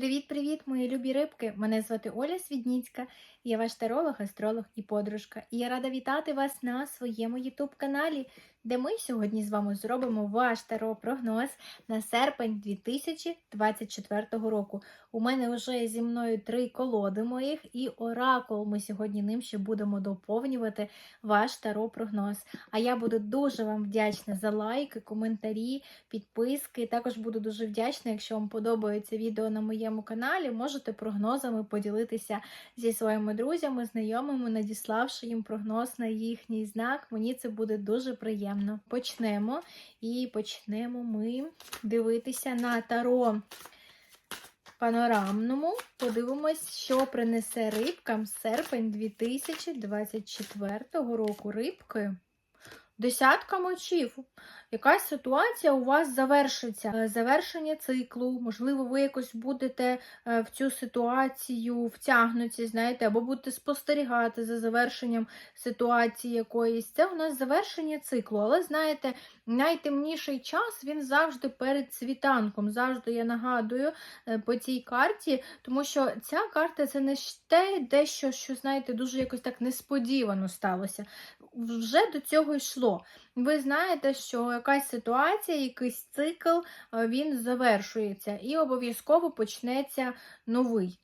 Привіт-привіт, мої любі рибки! Мене звати Оля Свідніцька, я ваш таролог, астролог і подружка. І я рада вітати вас на своєму YouTube каналі, де ми сьогодні з вами зробимо ваш таро-прогноз на серпень 2024 року. У мене вже зі мною три колоди моїх і оракул. Ми сьогодні ним ще будемо доповнювати ваш таро-прогноз. А я буду дуже вам вдячна за лайки, коментарі, підписки. Також буду дуже вдячна, якщо вам подобається відео на моєму каналі. Можете прогнозами поділитися зі своїми друзями, знайомими, надіславши їм прогноз на їхній знак. Мені це буде дуже приємно. Почнемо. І почнемо ми дивитися на таро панорамному. Подивимось, що принесе рибкам серпень 2024 року. Рибки. Десятка мочів. Якась ситуація у вас завершиться. Е, Завершення циклу. Можливо, ви якось будете е, в цю ситуацію втягнуті, знаєте, або будете спостерігати за завершенням ситуації якоїсь. Це у нас завершення циклу. Але знаєте, найтемніший час він завжди перед світанком. Завжди я нагадую е, по цій карті, тому що ця карта це не те дещо, що, знаєте, дуже якось так несподівано сталося. Вже до цього йшло. Ви знаєте, що якась ситуація, якийсь цикл, е, він завершується і обов'язково почнеться новий.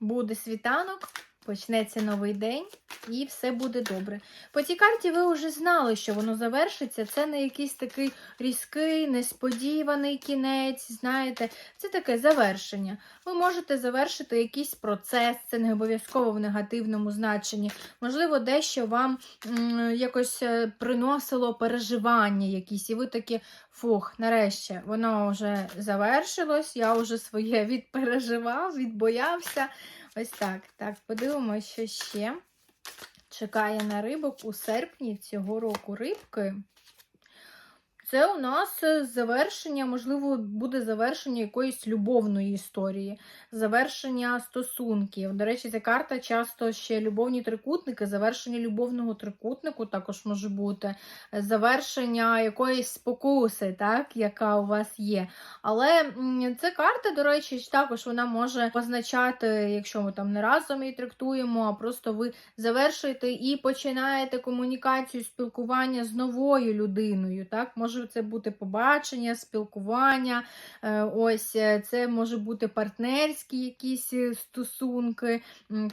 Буде світанок, почнеться новий день, і все буде добре. По цій карті ви вже знали, що воно завершиться. Це не якийсь такий різкий, несподіваний кінець. Знаєте, це таке завершення. Ви можете завершити якийсь процес, це не обов'язково в негативному значенні. Можливо, дещо вам якось е, приносило переживання якісь, і ви такі, фух, нарешті, воно вже завершилось, я вже своє відпереживав, відбоявся. Ось так. Так, подивимося, що ще чекає на рибок у серпні цього року рибки. Це у нас завершення, можливо, буде завершення якоїсь любовної історії, завершення стосунків. До речі, ця карта часто ще любовні трикутники, завершення любовного трикутнику також може бути, завершення якоїсь спокуси, так, яка у вас є. Але ця карта, до речі, також вона може означати, якщо ми там не разом її трактуємо, а просто ви завершуєте і починаєте комунікацію, спілкування з новою людиною. так, може Може це бути побачення, спілкування, е, ось е, це може бути партнерські якісь е, стосунки.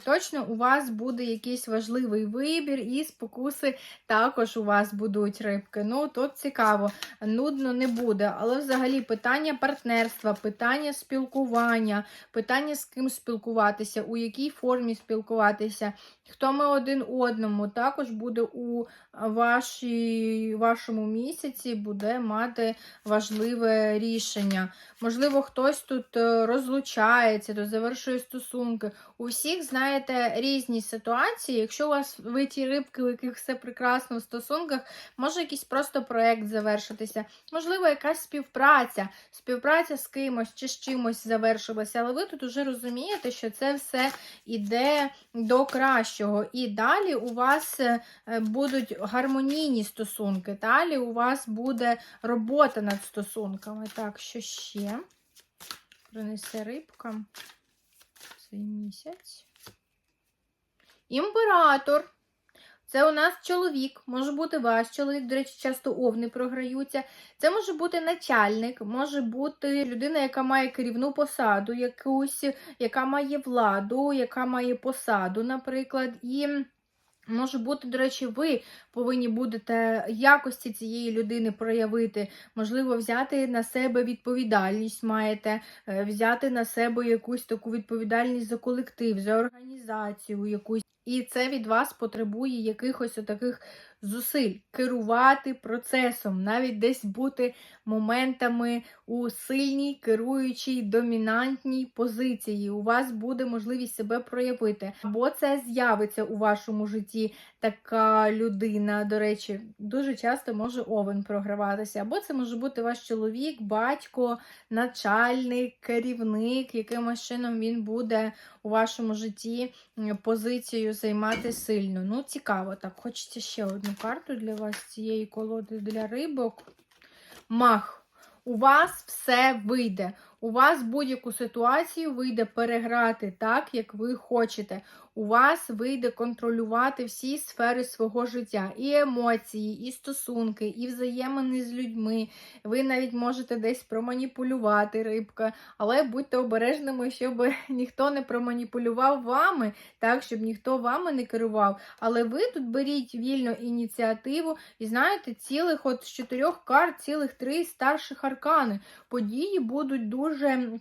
Точно у вас буде якийсь важливий вибір, і спокуси також у вас будуть рибки. Ну, тут цікаво, нудно не буде. Але взагалі питання партнерства, питання спілкування, питання з ким спілкуватися, у якій формі спілкуватися, хто ми один одному, також буде у вашій, вашому місяці буде мати важливе рішення. Можливо, хтось тут е, розлучається, то завершує стосунки. У всіх, знаєте, різні ситуації. Якщо у вас ви ті рибки, у яких все прекрасно в стосунках, може якийсь просто проєкт завершитися. Можливо, якась співпраця, співпраця з кимось чи з чимось завершилася, але ви тут вже розумієте, що це все йде до кращого. І далі у вас е, будуть гармонійні стосунки. Далі у вас буде робота над стосунками. Так, що ще принесе рибка цей місяць. Імператор. Це у нас чоловік, може бути ваш чоловік, до речі, часто овни програються. Це може бути начальник, може бути людина, яка має керівну посаду, якусь, яка має владу, яка має посаду, наприклад. І Може бути, до речі, ви повинні будете якості цієї людини проявити, можливо, взяти на себе відповідальність, маєте, е, взяти на себе якусь таку відповідальність за колектив, за організацію якусь. І це від вас потребує якихось таких зусиль керувати процесом, навіть десь бути моментами у сильній, керуючій, домінантній позиції. У вас буде можливість себе проявити. Або це з'явиться у вашому житті така людина. До речі, дуже часто може овен програватися. Або це може бути ваш чоловік, батько, начальник, керівник, якимось чином він буде у вашому житті позицію займати сильно. Ну, цікаво, так, хочеться ще одну карту для вас цієї колоди для рибок. Мах. У вас все вийде. У вас будь-яку ситуацію вийде переграти так, як ви хочете. У вас вийде контролювати всі сфери свого життя: і емоції, і стосунки, і взаємини з людьми. Ви навіть можете десь проманіпулювати рибка, але будьте обережними, щоб ніхто не проманіпулював вами, так, щоб ніхто вами не керував. Але ви тут беріть вільно ініціативу і знаєте, цілих от з чотирьох карт, цілих три старших аркани. Події будуть дуже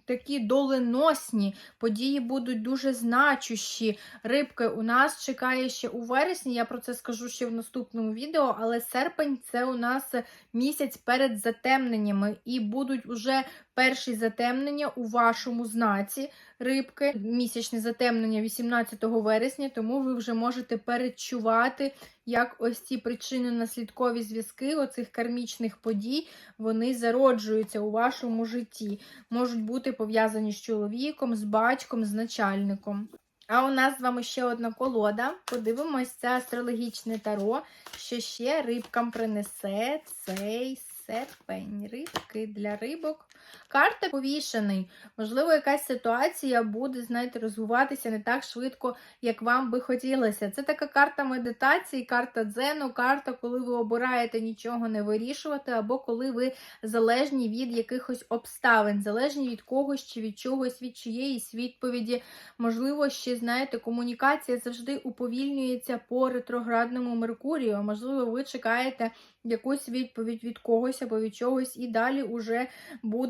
такі доленосні, події будуть дуже значущі. Рибки у нас чекає ще у вересні. Я про це скажу ще в наступному відео, але серпень це у нас місяць перед затемненнями, і будуть уже перші затемнення у вашому знаці рибки. Місячне затемнення 18 вересня, тому ви вже можете передчувати, як ось ці причинно-наслідкові зв'язки оцих кармічних подій вони зароджуються у вашому житті. Можуть бути пов'язані з чоловіком, з батьком, з начальником. А у нас з вами ще одна колода. Подивимось, це астрологічне таро, що ще рибкам принесе цей серпень. Рибки для рибок. Карта повішений. Можливо, якась ситуація буде, знаєте, розвиватися не так швидко, як вам би хотілося. Це така карта медитації, карта дзену, карта, коли ви обираєте нічого не вирішувати, або коли ви залежні від якихось обставин, залежні від когось чи від чогось, від чиєїсь відповіді. Можливо, ще, знаєте, комунікація завжди уповільнюється по ретроградному Меркурію. Можливо, ви чекаєте якусь відповідь від когось або від чогось, і далі уже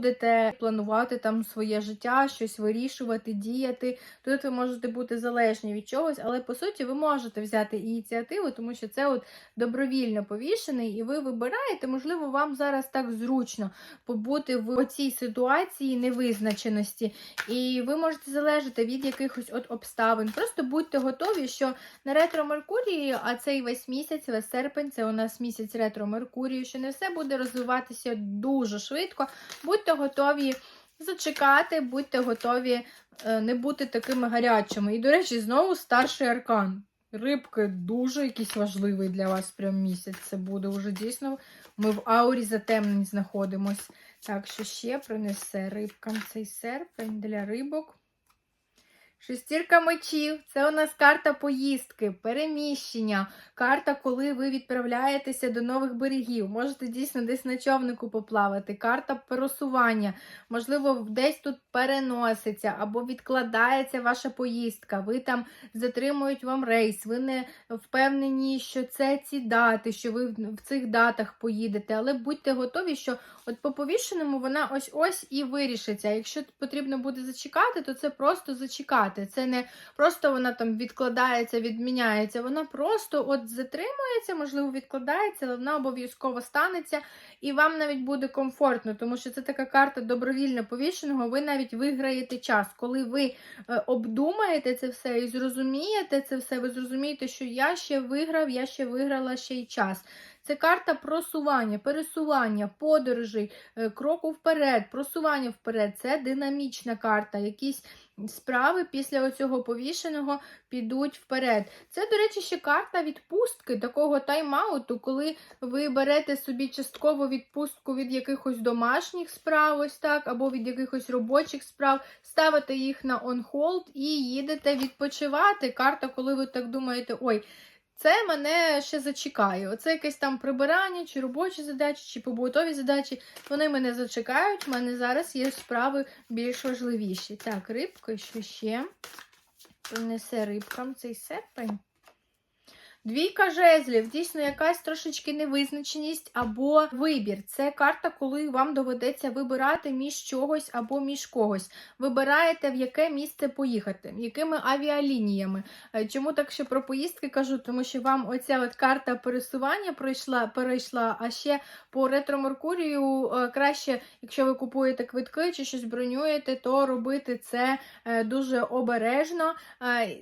будете планувати там своє життя, щось вирішувати, діяти. Тут ви можете бути залежні від чогось, але по суті ви можете взяти ініціативу, тому що це от добровільно повішений, і ви вибираєте, можливо, вам зараз так зручно побути в цій ситуації невизначеності. І ви можете залежати від якихось от обставин. Просто будьте готові, що на ретро Меркурії, а цей весь місяць, весь серпень, це у нас місяць ретро Меркурію, що не все буде розвиватися дуже швидко. Будьте готові зачекати, будьте готові е, не бути такими гарячими. І, до речі, знову старший аркан. Рибки дуже якийсь важливий для вас прям місяць. Це буде вже дійсно. Ми в аурі затемнень знаходимось. Так що ще принесе рибкам цей серпень для рибок. Шестірка мечів це у нас карта поїздки, переміщення, карта, коли ви відправляєтеся до нових берегів. Можете дійсно десь на човнику поплавати, карта пересування, можливо, десь тут переноситься або відкладається ваша поїздка. Ви там затримують вам рейс, ви не впевнені, що це ці дати, що ви в цих датах поїдете. Але будьте готові, що от по повішеному вона ось ось і вирішиться. Якщо потрібно буде зачекати, то це просто зачекати. Це не просто вона там відкладається, відміняється. Вона просто от затримується, можливо, відкладається, але вона обов'язково станеться, і вам навіть буде комфортно, тому що це така карта добровільно повішеного. Ви навіть виграєте час. Коли ви е, обдумаєте це все і зрозумієте це все, ви зрозумієте, що я ще виграв, я ще виграла ще й час. Це карта просування, пересування, подорожей, е, кроку вперед, просування вперед. Це динамічна карта. Якісь справи після оцього повішеного підуть вперед. Це, до речі, ще карта відпустки, такого тайм-ауту, коли ви берете собі частково відпустку від якихось домашніх справ, ось так, або від якихось робочих справ, ставите їх на on-hold і їдете відпочивати. Карта, коли ви так думаєте, ой. Це мене ще зачекає. Оце якесь там прибирання, чи робочі задачі, чи побутові задачі. Вони мене зачекають. У мене зараз є справи більш важливіші. Так, рибка, що ще принесе рибкам цей серпень. Двійка жезлів, дійсно, якась трошечки невизначеність або вибір. Це карта, коли вам доведеться вибирати між чогось або між когось. Вибираєте, в яке місце поїхати, якими авіалініями. Е, Чому так ще про поїздки кажу? Тому що вам оця от карта пересування пройшла, перейшла, а ще по ретро-Меркурію е, краще, якщо ви купуєте квитки чи щось бронюєте, то робити це е, дуже обережно.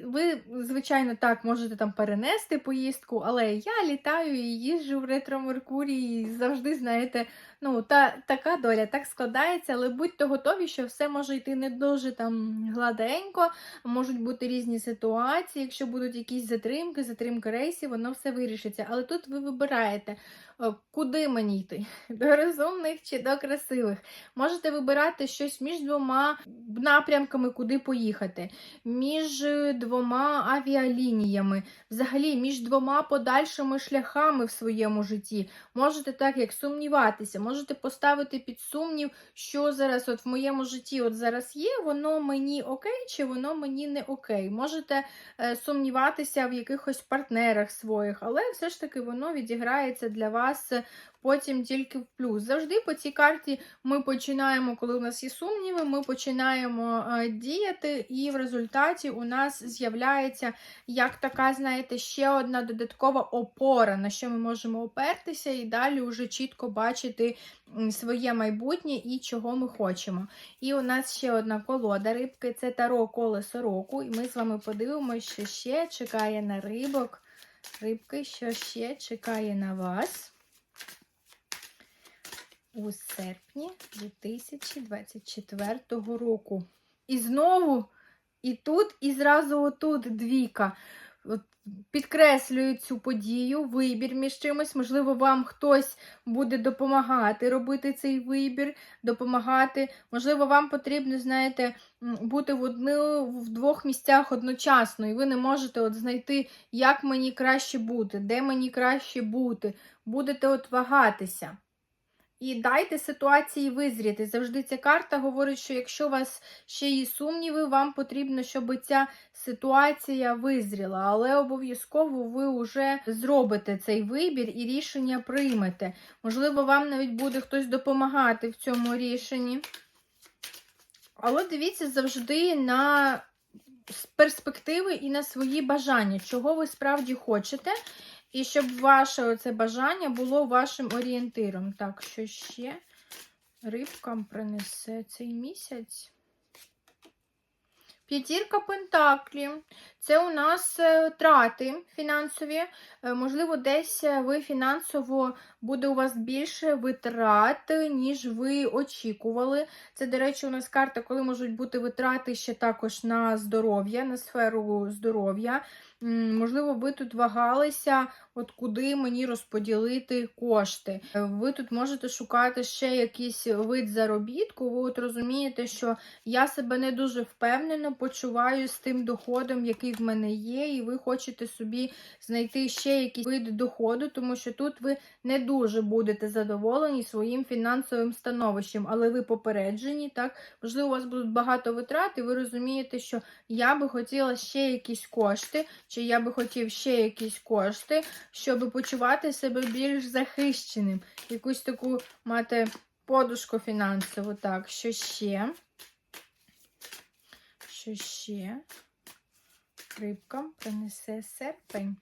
Ви, звичайно, так можете там перенести поїздку, але я літаю і їжджу в ретро Меркурії і завжди, знаєте, Ну, та, така доля, так складається, але будьте готові, що все може йти не дуже там гладенько, можуть бути різні ситуації. Якщо будуть якісь затримки, затримки рейсів, воно все вирішиться. Але тут ви вибираєте, е, куди мені йти? До розумних чи до красивих. Можете вибирати щось між двома напрямками, куди поїхати, між е, двома авіалініями, взагалі між двома подальшими шляхами в своєму житті. Можете так як сумніватися, можете поставити під сумнів, що зараз от в моєму житті от зараз є, воно мені окей, чи воно мені не окей. Можете е, сумніватися в якихось партнерах своїх, але все ж таки воно відіграється для вас потім тільки в плюс. Завжди по цій карті ми починаємо, коли у нас є сумніви, ми починаємо е, діяти, і в результаті у нас з'являється як така, знаєте, ще одна додаткова опора, на що ми можемо опертися, і далі вже чітко бачити своє майбутнє і чого ми хочемо. І у нас ще одна колода рибки це таро колесо року. І ми з вами подивимося, що ще чекає на рибок. Рибки, що ще чекає на вас у серпні 2024 року. І знову, і тут, і зразу отут двійка. От Підкреслюють цю подію, вибір між чимось. Можливо, вам хтось буде допомагати робити цей вибір, допомагати. Можливо, вам потрібно, знаєте, бути в одну, в двох місцях одночасно, і ви не можете от знайти, як мені краще бути, де мені краще бути. Будете от вагатися. І дайте ситуації визріти. Завжди ця карта говорить, що якщо у вас ще є сумніви, вам потрібно, щоб ця ситуація визріла. Але обов'язково ви вже зробите цей вибір і рішення приймете. Можливо, вам навіть буде хтось допомагати в цьому рішенні. Але дивіться завжди на перспективи і на свої бажання, чого ви справді хочете. І щоб ваше оце бажання було вашим орієнтиром. Так, що ще рибкам принесе цей місяць? П'ятірка Пентаклів. Це у нас е, трати фінансові. Е, Можливо, десь е, ви фінансово буде у вас більше витрат, ніж ви очікували. Це, до речі, у нас карта, коли можуть бути витрати ще також на здоров'я, на сферу здоров'я. Можливо, ви тут вагалися, от куди мені розподілити кошти. Е, Ви тут можете шукати ще якийсь вид заробітку. Ви от розумієте, що я себе не дуже впевнено почуваю з тим доходом, який в мене є, і ви хочете собі знайти ще якийсь вид доходу, тому що тут ви не дуже будете задоволені своїм фінансовим становищем, але ви попереджені, так? Можливо, у вас будуть багато витрат, і ви розумієте, що я би хотіла ще якісь кошти, чи я би хотів ще якісь кошти, щоб почувати себе більш захищеним, якусь таку мати подушку фінансову. Так, що ще? Що ще? Рибкам принесе серпень.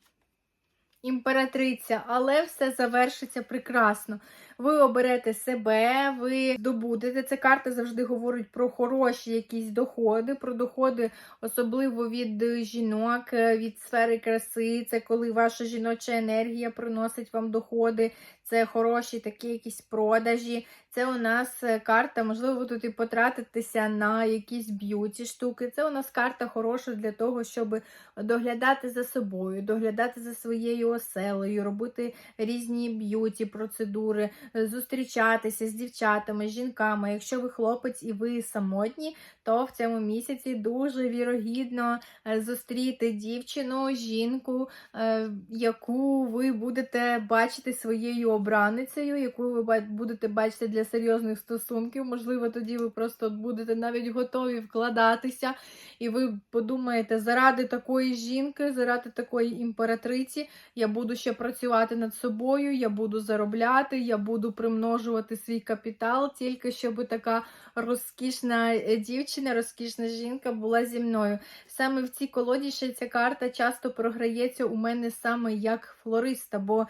Імператриця, але все завершиться прекрасно. Ви оберете себе, ви здобудете. Ця карта завжди говорить про хороші якісь доходи, про доходи, особливо від жінок, від сфери краси. Це коли ваша жіноча енергія приносить вам доходи, це хороші такі якісь продажі. Це у нас е, карта, можливо, ви тут і потратитеся на якісь б'юті штуки. Це у нас карта хороша для того, щоб доглядати за собою, доглядати за своєю оселею, робити різні б'юті процедури, е, зустрічатися з дівчатами, з жінками. Якщо ви хлопець і ви самотні, то в цьому місяці дуже вірогідно е, зустріти дівчину, жінку, е, яку ви будете бачити своєю обраницею, яку ви будете бачити для серйозних стосунків. Можливо, тоді ви просто будете навіть готові вкладатися, і ви подумаєте, заради такої жінки, заради такої імператриці, я буду ще працювати над собою, я буду заробляти, я буду примножувати свій капітал, тільки щоб така розкішна е, дівчина, розкішна жінка була зі мною. Саме в цій колоді ще ця карта часто програється у мене саме як флориста, бо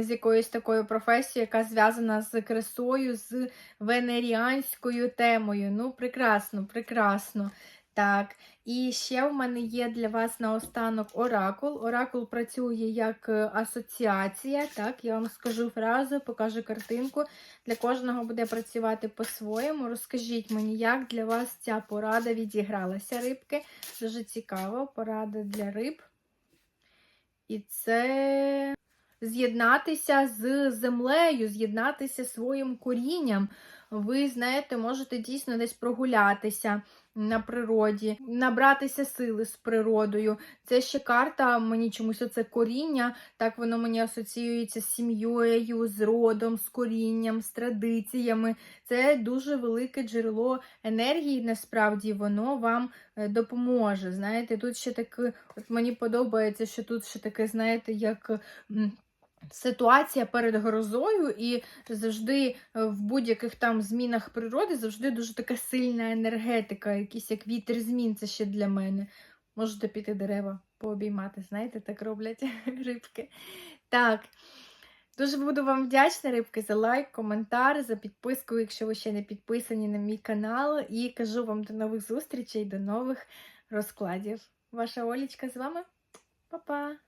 з якоюсь такою професією, яка зв'язана з красою, з венеріанською темою. Ну, прекрасно, прекрасно. Так, і ще в мене є для вас наостанок оракул. Оракул працює як е, асоціація. Так, я вам скажу фразу, покажу картинку. Для кожного буде працювати по-своєму. Розкажіть мені, як для вас ця порада відігралася, рибки. Дуже цікаво, порада для риб. І це з'єднатися з землею, з'єднатися своїм корінням. Ви, знаєте, можете дійсно десь прогулятися на природі, набратися сили з природою. Це ще карта, мені чомусь оце коріння, так воно мені асоціюється з сім'єю, з родом, з корінням, з традиціями. Це дуже велике джерело енергії, насправді воно вам е, допоможе. Знаєте, тут ще таке, от мені подобається, що тут ще таке, знаєте, як. Ситуація перед грозою, і завжди е, в будь-яких там змінах природи завжди дуже така сильна енергетика, якийсь як вітер змін, це ще для мене. Можете піти дерева пообіймати, знаєте, так роблять рибки. Так. Дуже буду вам вдячна, рибки, за лайк, коментар, за підписку, якщо ви ще не підписані на мій канал. І кажу вам до нових зустрічей, до нових розкладів. Ваша Олічка з вами. Па-па!